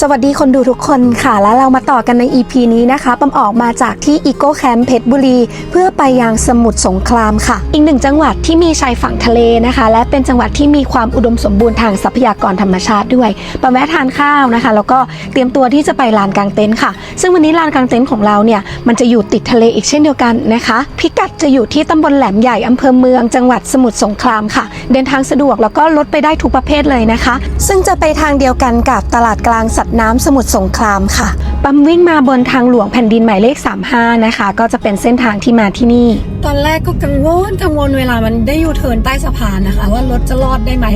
สวัสดีคนดูทุกคนค่ะ แล้วเรามาต่อกันใน EP นี้นะคะปั๊มออกมาจากที่อีโก้แคมป์เพชรบุรี เพื่อไปยังสมุทรสงครามค่ะ อีกหนึ่งจังหวัดที่มีชายฝั่งทะเลนะคะ และเป็นจังหวัดที่มีความอุดมสมบูรณ์ทางทรัพยากรธรรมชาติด้วยปั๊มแวะทานข้าวนะคะ แล้วก็เตรียมตัวที่จะไปลานกลางเต็นท์ค่ะ ซึ่งวันนี้ลานกลางเต็นท์ของเราเนี่ยมันจะอยู่ติดทะเลอีกเช่นเดียวกันนะคะ พิกัดจะอยู่ที่ตำบลแหลมใหญ่อำเภอเมือง จังหวัดสมุทรสงครามค่ะ เดินทางสะดวกแล้วก็ลดไปได้ทุกประเภทเลยนะคะ ซึ่งจะไปทางเดียวกันกับตลาดกลางสัตว์น้ำสมุทรสงครามค่ะ ปั๊มวิ่งมาบนทางหลวงแผ่นดินหมายเลข 35 นะคะ ก็จะเป็นเส้นทางที่มาที่นี่ ตอนแรกก็กังวลกังวลเวลามันได้ยูเทิร์นใต้สะพานนะคะ ว่ารถจะรอดได้ไหม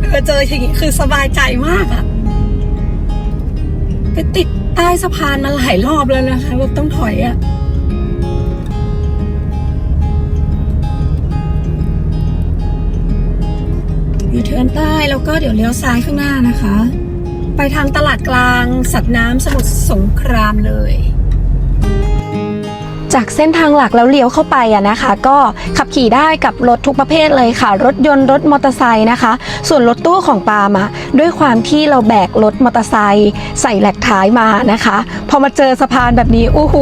เออเจออย่างนี้คือสบายใจมากอะไปติดใต้สะพานมาหลายรอบแล้วนะคะรถต้องถอยอะยูเทิร์นใต้แล้วก็เดี๋ยวเลี้ยวซ้ายข้างหน้านะคะ ไปทางตลาดกลางสัตว์น้ำสมุทรสงครามเลย จากเส้นทางหลักแล้วเลี้ยวเข้าไปอะนะคะ ก็ขับขี่ได้กับรถทุกประเภทเลยค่ะ รถยนต์รถมอเตอร์ไซค์นะคะ ส่วนรถตู้ของปาล์มอะด้วยความที่เราแบกรถมอเตอร์ไซค์ใส่แหลกท้ายมานะคะ พอมาเจอสะพานแบบนี้โอ้โห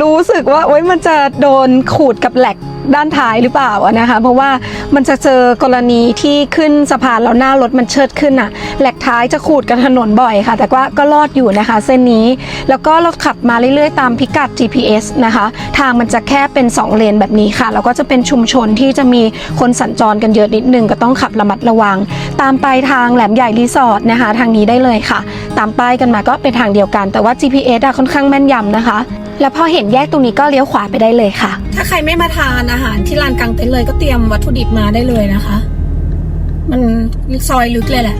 รู้สึกว่าโอ๊ยมันจะโดนขูดกับแหลก ด้านท้ายหรือเปล่าอะนะคะ เพราะว่ามันจะเจอกรณีที่ขึ้นสะพานแล้วหน้ารถมันเชิดขึ้นอะแหลกท้ายจะขูดกับถนนบ่อยค่ะ แต่ว่าก็รอดอยู่นะคะ เส้นนี้ แล้วก็เราขับมาเรื่อยๆ ตามพิกัด GPS นะคะ ทางมันจะแค่เป็น 2 เลนแบบนี้ค่ะ แล้วก็จะเป็นชุมชนที่จะมีคนสัญจรกันเยอะนิดนึงก็ต้องขับระมัดระวัง ตามไปทางแหลมใหญ่รีสอร์ทนะคะ ทางนี้ได้เลยค่ะ ตามป้ายกันมาก็เป็นทางเดียวกัน แต่ว่า GPS อะค่อนข้างแม่นยำนะคะ แล้วพอเห็นแยกตรงนี้ก็เลี้ยวขวาไปได้เลยค่ะ ถ้าใครไม่มาทานอาหารที่ลานกลางเต็นท์เลยก็เตรียมวัตถุดิบมาได้เลยนะคะ มันซอยลึกเลยแหละ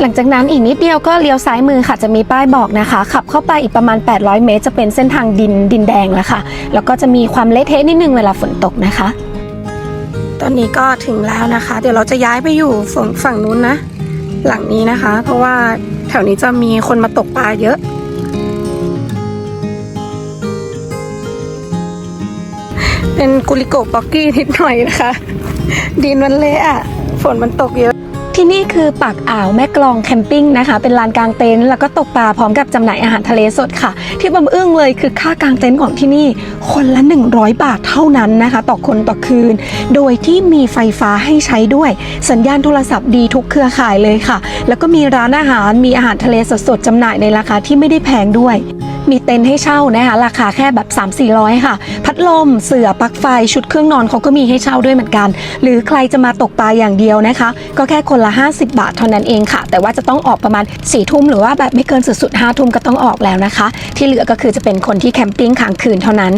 หลังจากนั้นอีกนิดเดียวก็เลี้ยวซ้ายมือค่ะจะมีป้ายบอกนะคะ ขับเข้าไปอีกประมาณ 800 เมตร จะเป็นเส้นทางดินดินแดงแล้วค่ะ แล้วก็จะมีความเละเทะนิดนึงเวลาฝนตกนะคะ ตอนนี้ก็ถึงแล้วนะคะ เดี๋ยวเราจะย้ายไปอยู่ฝั่งฝั่งนู้นนะ หลังนี้นะคะ เพราะว่าแถวนี้จะมีคนมาตกปลาเยอะ เป็นกุลิโกะป๊อกกี้นิดหน่อยนะคะ ดินมันเละอะฝนมันตกเยอะ ที่นี่คือปากอ่าวแม่กลองแคมปิ้งนะคะ เป็นลานกลางเต็นท์แล้วก็ตกปลาพร้อมกับจำหน่ายอาหารทะเลสดค่ะ ที่บำอึ้งเลยคือค่ากลางเต็นท์ของที่นี่ คนละ 100 บาทเท่านั้นนะคะ ต่อคนต่อคืน โดยที่มีไฟฟ้าให้ใช้ด้วย สัญญาณโทรศัพท์ดีทุกเครือข่ายเลยค่ะ แล้วก็มีร้านอาหารมีอาหารทะเลสดๆจำหน่ายในราคาที่ไม่ได้แพงด้วย มีเต็นท์ให้เช่านะคะราคาแค่แบบ 3 4 0 0 ค่ะ พัดลม เสือปลั๊กไฟ ชุดเครื่องนอนเขาก็มีให้เช่าด้วยเหมือนกัน หรือใครจะมาตกปลาอย่างเดียวนะคะ ก็แค่คนละ 50 บาทเท่านั้นเองค่ะ แต่ว่าจะต้องออกประมาณ4ี่ทุ่มหรือว่าแบบไม่เกินสุดๆห้าทุ่มก็ต้องออกแล้วนะคะ ที่เหลือก็คือจะเป็นคนที่แคมปิ้งค้างคืนเท่านั้น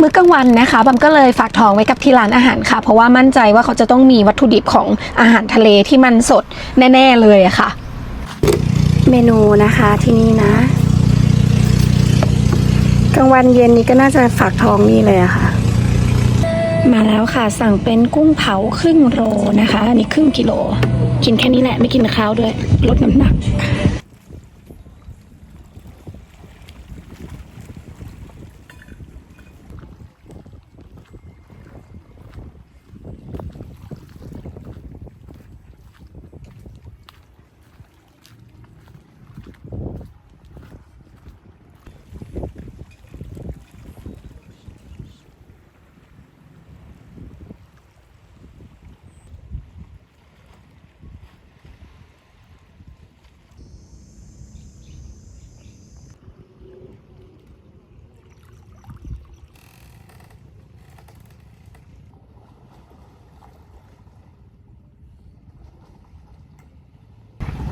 มื้อกลางวันนะคะบัมก็เลยฝากทองไว้กับที่ร้านอาหารค่ะ เพราะว่ามั่นใจว่าเขาจะต้องมีวัตถุดิบของอาหารทะเลที่มันสดแน่ ๆ เลยอะค่ะ เมนูนะคะที่นี่นะ กลางวันเย็นนี้ก็น่าจะฝากท้องนี่เลยอะค่ะ มาแล้วค่ะสั่งเป็นกุ้งเผาครึ่งโลนะคะ อันนี้ครึ่งกิโล กินแค่นี้แหละไม่กินข้าวด้วย ลดน้ำหนัก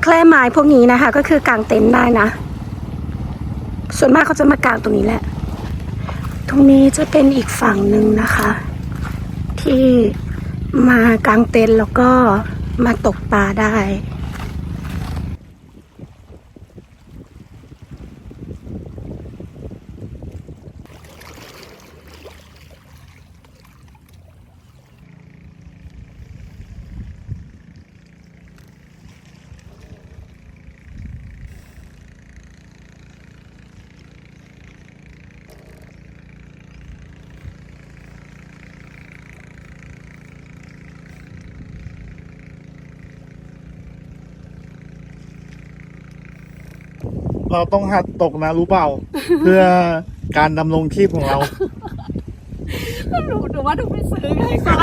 คร่ไม้พวกนี้นะคะ ก็คือกางเต็นท์ได้นะ ส่วนมากเขาจะมากางตรงนี้แหละ ตรงนี้จะเป็นอีกฝั่งหนึ่งนะคะ ที่มากางเต็นท์แล้วก็มาตกปลาได้ เราต้องหัดตกนะรู้เปล่า เพื่อการดำรงชีพของเรา หนูหนูว่าหนูไปซื้อง่ายกว่า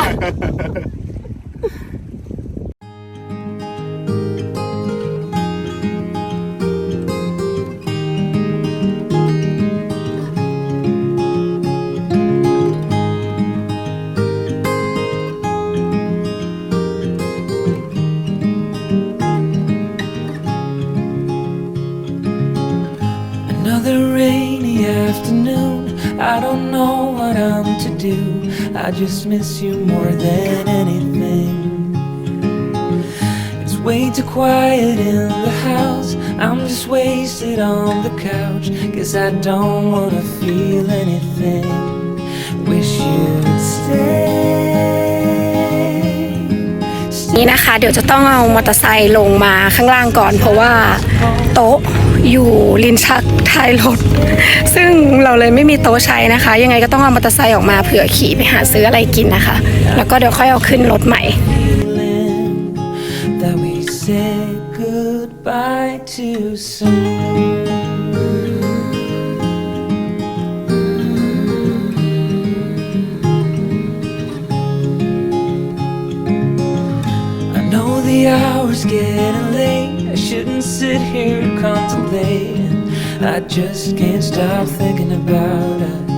Another rainy afternoon. I don't know what I'm to do. I just miss you more than anything. It's way too quiet in the house. I'm just wasted on the couch. Cause I don't wanna feel anything. Wish you'd stay. นี่นะคะ เดี๋ยวจะต้องเอามอเตอร์ไซค์ลงมาข้างล่างก่อน เพราะว่าโต๊ะ อยู่ลินชักท้ายรถ ซึ่งเราเลยไม่มีโต๊ะใช้นะคะ ยังไงก็ต้องเอามอเตอร์ไซค์ออกมาเผื่อขี่ไปหาซื้ออะไรกินนะคะ แล้วก็เดี๋ยวค่อยเอาขึ้นรถใหม่ I know the hour's getting late. Shouldn't sit here contemplating. I just can't stop thinking about us.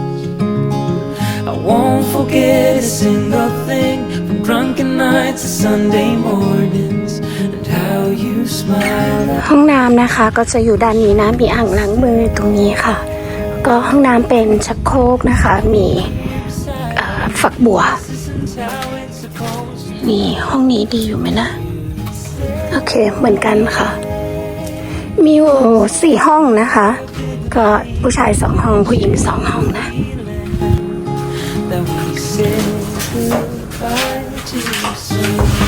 I won't forget a single thing from drunken nights to Sunday mornings and how you smile. ห้องน้ำนะคะก็จะอยู่ด้านนี้นะ มีอ่างล้างมือตรงนี้ค่ะ ก็ห้องน้ำเป็นชักโครกนะคะ มีเอ่อฝักบัว This isn't how it's supposed to มีห้องนี้ดีอยู่ไหมนะ โอเค เหมือนกันค่ะ มีอยู่สี่ห้องนะคะ ก็ผู้ชายสองห้องผู้หญิงสองห้องนะ that we said goodbye too soon.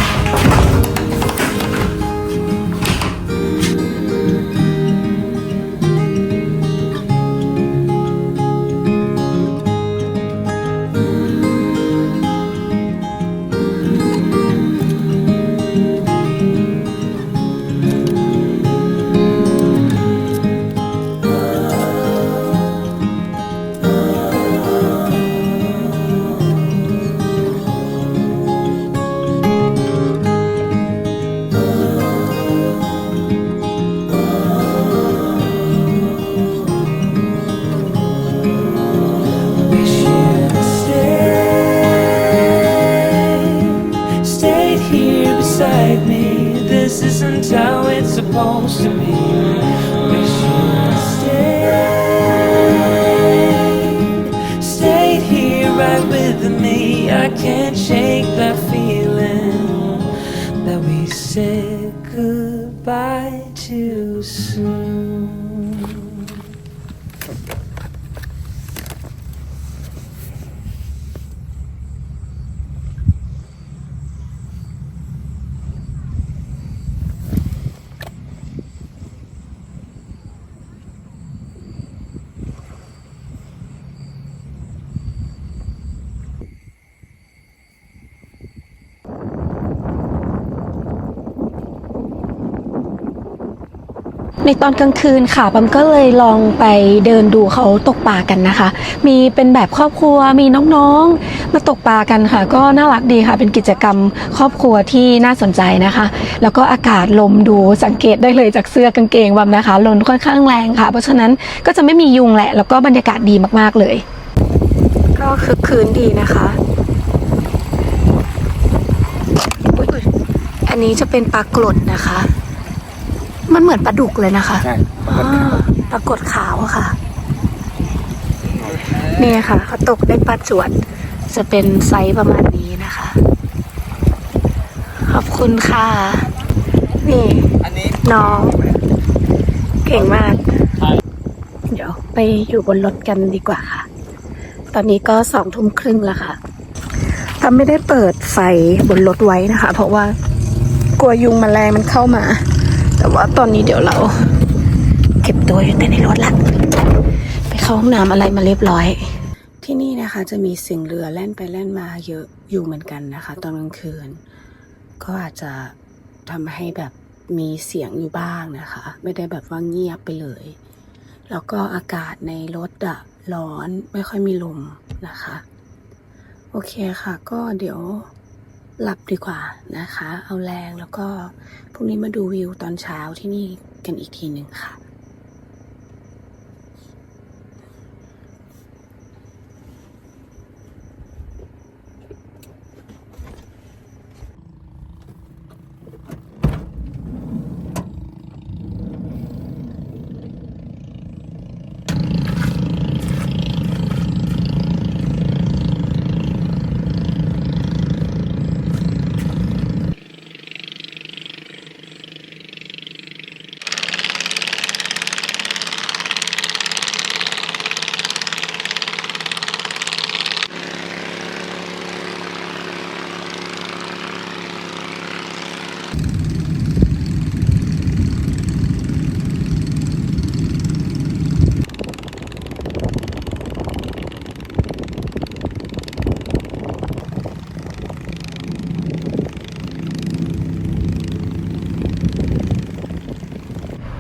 ในตอนกลางคืนค่ะปั๊มก็เลยลองไปเดินดูเขาตกปลากันนะคะ มีเป็นแบบครอบครัวมีน้องๆ มาตกปลากันค่ะ ก็น่ารักดีค่ะ เป็นกิจกรรมครอบครัวที่น่าสนใจนะคะ แล้วก็อากาศลมดูสังเกตได้เลยจากเสื้อกางเกงวัมนะคะลมค่อนข้างแรงค่ะ เพราะฉะนั้นก็จะไม่มียุงแหละ แล้วก็บรรยากาศดีมากๆเลย ก็คือคืนดีนะคะอุ๊ยๆอันนี้จะเป็นปลากรดนะคะ มันเหมือนปลาดุกเลยนะคะใช่อ่าปรากฏขาวอะค่ะ นี่ค่ะ เขาตกได้ปลาจวด จะเป็นไซส์ประมาณนี้นะคะ ขอบคุณค่ะ นี่ อันนี้น้อง เก่งมาก เดี๋ยวไปอยู่บนรถกันดีกว่าค่ะ ตอนนี้ก็สองทุ่มครึ่งแล้วค่ะทำไม่ได้เปิดไฟบนรถไว้นะคะ เพราะว่ากลัวยุงแมลงมันเข้ามา แต่ว่าตอนนี้เดี๋ยวเรา เก็บตัวอยู่แต่ในรถละไปเข้าห้องน้ำอะไรมาเรียบร้อย ที่นี่นะคะจะมีเสียงเรือแล่นไปแล่นมาเยอะอยู่เหมือนกันนะคะ ตอนกลางคืน ก็อาจจะทำให้แบบมีเสียงอยู่บ้างนะคะ ไม่ได้แบบว่าเงียบไปเลย แล้วก็อากาศในรถอะร้อนไม่ค่อยมีลมนะคะ โอเคค่ะ ก็เดี๋ยว หลับดีกว่านะคะ เอาแรงแล้วก็พรุ่งนี้มาดูวิวตอนเช้าที่นี่กันอีกทีหนึ่งค่ะ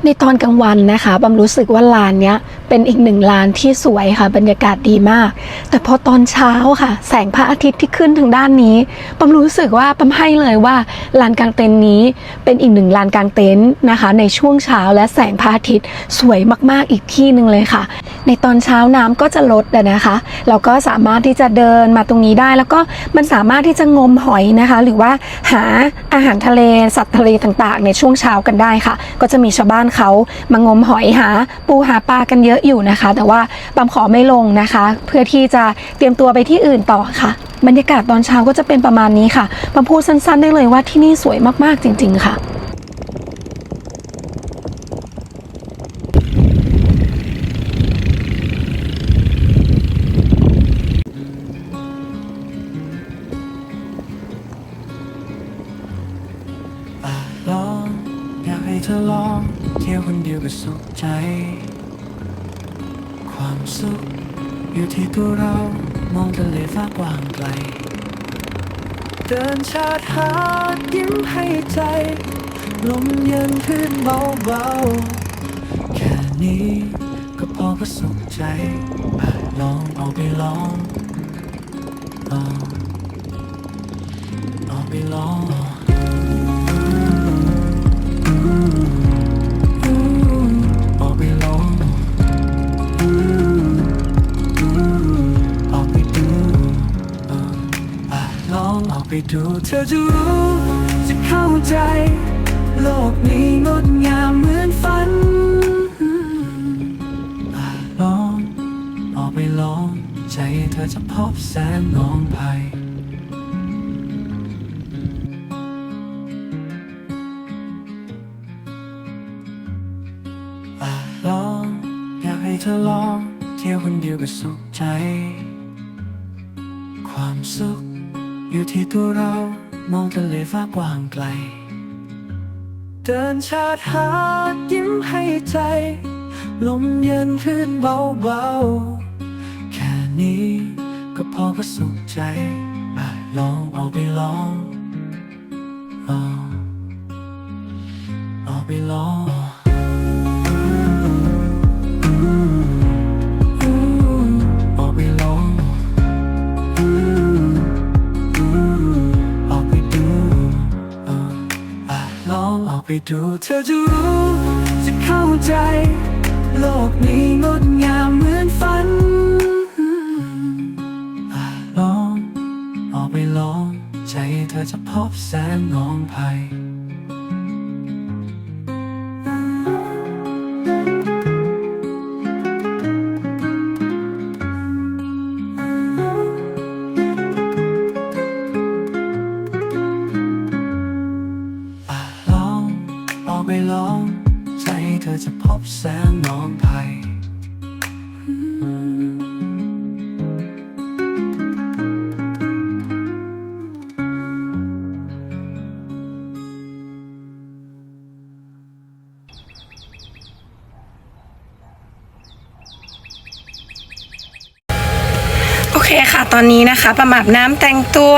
ในตอนกลางวันนะคะบำรู้สึกว่าลานเนี้ยเป็นอีกหนึ่งลานที่สวยค่ะ บรรยากาศดีมาก แต่พอตอนเช้าค่ะ แสงพระอาทิตย์ที่ขึ้นทางด้านนี้บำรู้สึกว่าบำให้เลยว่าลานกลางเต็นท์นี้เป็นอีกหนึ่งลานกลางเต็นท์นะคะ ในช่วงเช้าและแสงพระอาทิตย์สวยมากๆอีกที่หนึ่งเลยค่ะ ในตอนเช้าน้ำก็จะลดะนะคะ เราก็สามารถที่จะเดินมาตรงนี้ได้ แล้วก็มันสามารถที่จะงมหอยนะคะ หรือว่าหาอาหารทะเลสัตว์ทะเลต่างๆ ในช่วงเช้ากันได้ค่ะ ก็จะมีชาวบ้านเขามางมหอยหา ปูหาปลากันเยอะอยู่นะคะ แต่ว่าบำขอไม่ลงนะคะ เพื่อที่จะเตรียมตัวไปที่อื่นต่อค่ะ บรรยากาศตอนเช้าก็จะเป็นประมาณนี้ค่ะบำพูดสั้นๆได้เลยว่าที่นี่สวยมากๆจริง ๆ ค่ะ ใจ ความสุขอยู่ที่ตัวเรามองทะเลฟ้ากว้างไกล เดินชาดหาดยิ้มให้ใจ ลมเย็นพื้นเบาๆ แค่นี้ก็พอก็สุขใจลองเอาไปลองลองเอาไปลองอ ไปดูเธอจะรู้จะเข้าใจ โลกนี้งดงามเหมือนฝันลองออกไปลอง ใจเธอจะพบแสงนองไพอ่ลอง อยากให้เธอลอง เที่ยวคนเดียวก็สุขใจ ที่ตัวเรามองทะเลฟ้ากว้างไกล เดินชาดหาดยิ้มให้ใจ ลมเย็นพื้นเบาๆ แค่นี้ก็พอก็สุขใจอะลองเอาไปลองลองเอาไปลอง ไปดูเธอจะรู้ จะเข้าใจ โลกนี้งดงามเหมือนฝัน ลอง ออกไปลอง ใจเธอจะพบแสงงองไพ อเคค่ะตอนนี้นะคะประมาบน้ำแต่งตัว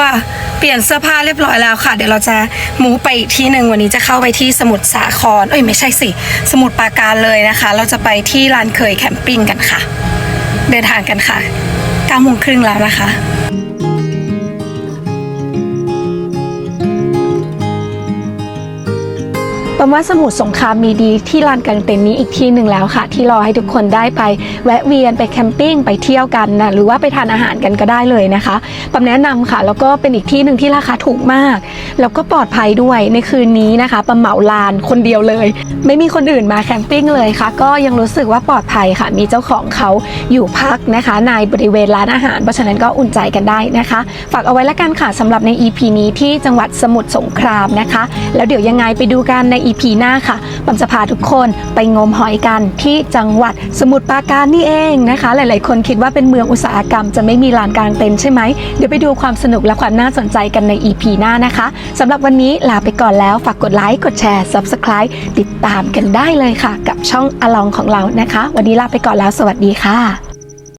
เปลี่ยนเสื้อผ้าเรียบร้อยแล้วค่ะ เดี๋ยวเราจะมูไปอีกที่หนึ่งวันนี้จะเข้าไปที่สมุทรสาครเอ้ยไม่ใช่สิ สมุทรปราการเลยนะคะ เราจะไปที่ลานเคยแคมปิ้งกันค่ะ เดินทางกันค่ะ9โมงครึ่งแล้วนะคะ ปมว่าสมุทรสงครามมีดีที่ลานกางเต็นท์นี้อีกที่หนึ่งแล้วค่ะ ที่รอให้ทุกคนได้ไปแวะเวียนไปแคมปิ้งไปเที่ยวกันนะหรือว่าไปทานอาหารกันก็ได้เลยนะคะปมแนะนำค่ะ แล้วก็เป็นอีกที่หนึ่งที่ราคาถูกมาก แล้วก็ปลอดภัยด้วยในคืนนี้นะคะปมเหมาลานคนเดียวเลย ไม่มีคนอื่นมาแคมปิ้งเลยค่ะ ก็ยังรู้สึกว่าปลอดภัยค่ะ มีเจ้าของเขาอยู่พักนะคะในบริเวณร้านอาหาร เพราะฉะนั้นก็อุ่นใจกันได้นะคะ ฝากเอาไว้ละกันค่ะสำหรับใน EP นี้ที่จังหวัดสมุทรสงครามนะคะ แล้วเดี๋ยวยังไงไปดูกันใน EP หน้าค่ะปัมจะพาทุกคนไปงมหอยกันที่จังหวัดสมุทรปราการนี่เองนะคะ หลาย ๆ คนคิดว่าเป็นเมืองอุตสาหกรรมจะไม่มีลานกลางเต็นท์ใช่ไหมเดี๋ยวไปดูความสนุกและความน่าสนใจกันใน EP หน้านะคะสำหรับวันนี้ลาไปก่อนแล้วฝากกดไลค์กดแชร์ Subscribe ติดตามกันได้เลยค่ะ กับช่องอลองของเรานะคะ วันนี้ลาไปก่อนแล้วสวัสดีค่ะ